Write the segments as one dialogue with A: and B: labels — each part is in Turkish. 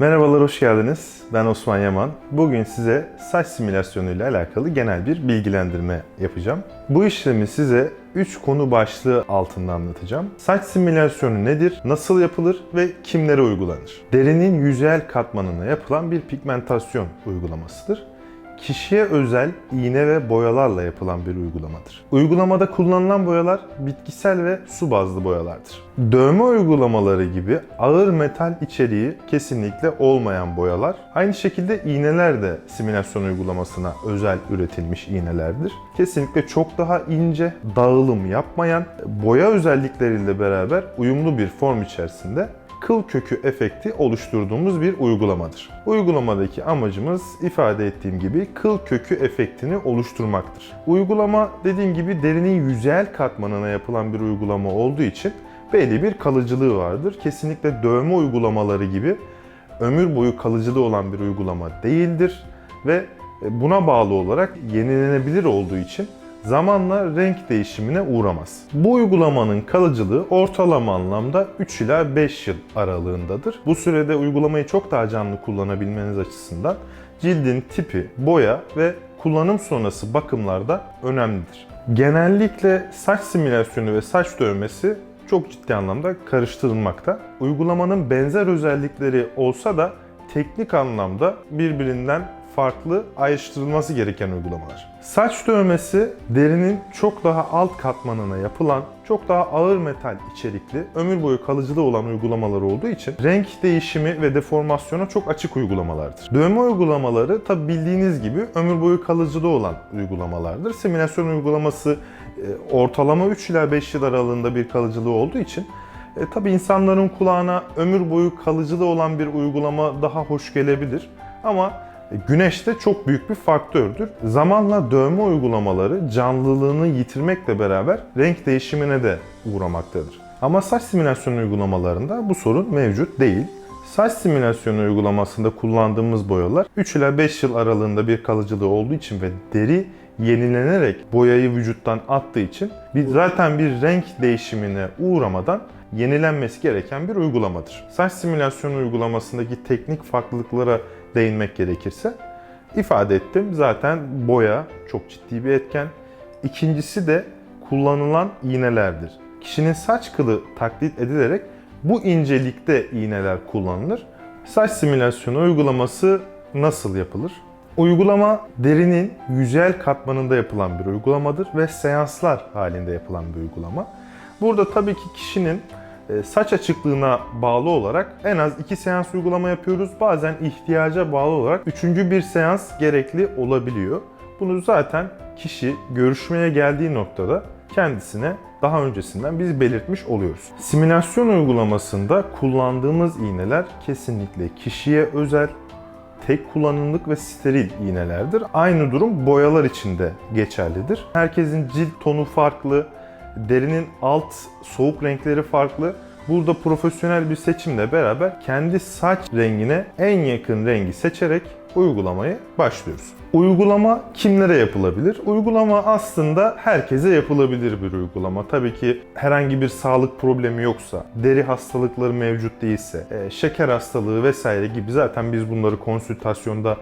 A: Merhabalar, hoş geldiniz. Ben Osman Yaman. Bugün size saç simülasyonu ile alakalı genel bir bilgilendirme yapacağım. Bu işlemi size 3 konu başlığı altında anlatacağım. Saç simülasyonu nedir, nasıl yapılır ve kimlere uygulanır? Derinin yüzeyel katmanına yapılan bir pigmentasyon uygulamasıdır kişiye özel iğne ve boyalarla yapılan bir uygulamadır. Uygulamada kullanılan boyalar bitkisel ve su bazlı boyalardır. Dövme uygulamaları gibi ağır metal içeriği kesinlikle olmayan boyalar, aynı şekilde iğneler de simülasyon uygulamasına özel üretilmiş iğnelerdir. Kesinlikle çok daha ince, dağılım yapmayan, boya özellikleriyle beraber uyumlu bir form içerisinde kıl kökü efekti oluşturduğumuz bir uygulamadır. Uygulamadaki amacımız ifade ettiğim gibi kıl kökü efektini oluşturmaktır. Uygulama dediğim gibi derinin yüzeyel katmanına yapılan bir uygulama olduğu için belli bir kalıcılığı vardır. Kesinlikle dövme uygulamaları gibi ömür boyu kalıcılığı olan bir uygulama değildir ve buna bağlı olarak yenilenebilir olduğu için zamanla renk değişimine uğramaz. Bu uygulamanın kalıcılığı ortalama anlamda 3 ila 5 yıl aralığındadır. Bu sürede uygulamayı çok daha canlı kullanabilmeniz açısından cildin tipi, boya ve kullanım sonrası bakımlarda önemlidir. Genellikle saç simülasyonu ve saç dövmesi çok ciddi anlamda karıştırılmakta. Uygulamanın benzer özellikleri olsa da teknik anlamda birbirinden farklı ayrıştırılması gereken uygulamalar. Saç dövmesi derinin çok daha alt katmanına yapılan çok daha ağır metal içerikli, ömür boyu kalıcılığı olan uygulamalar olduğu için renk değişimi ve deformasyona çok açık uygulamalardır. Dövme uygulamaları tabi bildiğiniz gibi ömür boyu kalıcılığı olan uygulamalardır. Simülasyon uygulaması e, ortalama 3 ila 5 yıl aralığında bir kalıcılığı olduğu için e, tabi insanların kulağına ömür boyu kalıcılığı olan bir uygulama daha hoş gelebilir. Ama Güneş de çok büyük bir faktördür. Zamanla dövme uygulamaları canlılığını yitirmekle beraber renk değişimine de uğramaktadır. Ama saç simülasyonu uygulamalarında bu sorun mevcut değil. Saç simülasyonu uygulamasında kullandığımız boyalar 3 ila 5 yıl aralığında bir kalıcılığı olduğu için ve deri yenilenerek boyayı vücuttan attığı için bir, zaten bir renk değişimine uğramadan yenilenmesi gereken bir uygulamadır. Saç simülasyonu uygulamasındaki teknik farklılıklara değinmek gerekirse ifade ettim. Zaten boya çok ciddi bir etken. İkincisi de kullanılan iğnelerdir. Kişinin saç kılı taklit edilerek bu incelikte iğneler kullanılır. Saç simülasyonu uygulaması nasıl yapılır? Uygulama derinin yüzeyel katmanında yapılan bir uygulamadır ve seanslar halinde yapılan bir uygulama. Burada tabii ki kişinin saç açıklığına bağlı olarak en az 2 seans uygulama yapıyoruz. Bazen ihtiyaca bağlı olarak üçüncü bir seans gerekli olabiliyor. Bunu zaten kişi görüşmeye geldiği noktada kendisine daha öncesinden biz belirtmiş oluyoruz. Simülasyon uygulamasında kullandığımız iğneler kesinlikle kişiye özel, tek kullanımlık ve steril iğnelerdir. Aynı durum boyalar için de geçerlidir. Herkesin cilt tonu farklı, derinin alt soğuk renkleri farklı. Burada profesyonel bir seçimle beraber kendi saç rengine en yakın rengi seçerek uygulamayı başlıyoruz. Uygulama kimlere yapılabilir? Uygulama aslında herkese yapılabilir bir uygulama. Tabii ki herhangi bir sağlık problemi yoksa, deri hastalıkları mevcut değilse, e, şeker hastalığı vesaire gibi zaten biz bunları konsültasyonda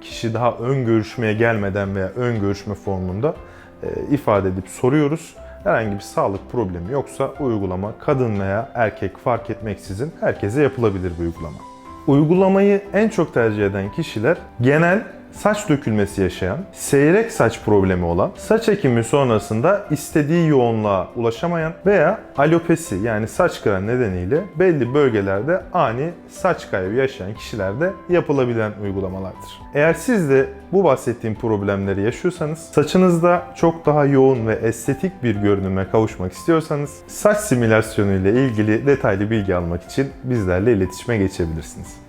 A: kişi daha ön görüşmeye gelmeden veya ön görüşme formunda e, ifade edip soruyoruz herhangi bir sağlık problemi yoksa uygulama kadın veya erkek fark etmeksizin herkese yapılabilir bir uygulama. Uygulamayı en çok tercih eden kişiler genel saç dökülmesi yaşayan, seyrek saç problemi olan, saç ekimi sonrasında istediği yoğunluğa ulaşamayan veya alopesi yani saç kıran nedeniyle belli bölgelerde ani saç kaybı yaşayan kişilerde yapılabilen uygulamalardır. Eğer siz de bu bahsettiğim problemleri yaşıyorsanız, saçınızda çok daha yoğun ve estetik bir görünüme kavuşmak istiyorsanız, saç simülasyonu ile ilgili detaylı bilgi almak için bizlerle iletişime geçebilirsiniz.